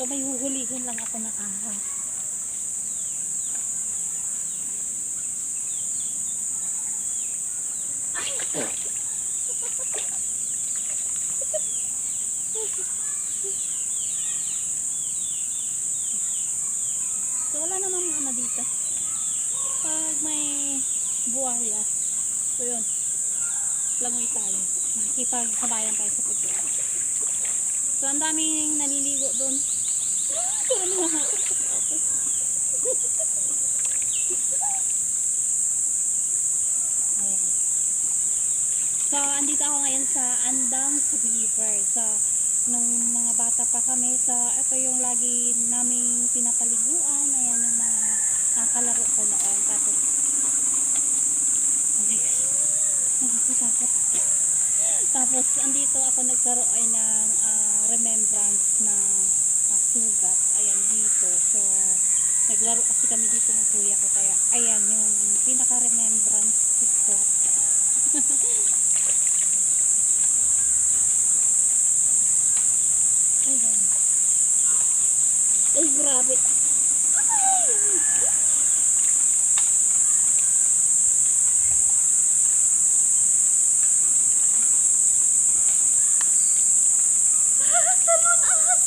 So may huhulihin lang ako ng ahas. So wala namang mga ano dito. Pag may buhaya, so yun, langoy tayo. Makikipagsabayan tayo sa pagkain. So ang daming naliligo doon. Pero nakakakot ako. So, andito ako ngayon sa Andang River. Sa nung mga bata pa kami, sa ito yung lagi naming pinapaliguan. Ayan yung mga ah, kalaro ko noon. Tapos, oh my gosh, nakakatakot. Tapos, andito ako nagkaroon ng ah, remembrance na ah, sugat. Ayan, dito. So, naglaro kasi kami dito ng kuya ko. Kaya, ayan, Grabe. Ay! Talon ahas!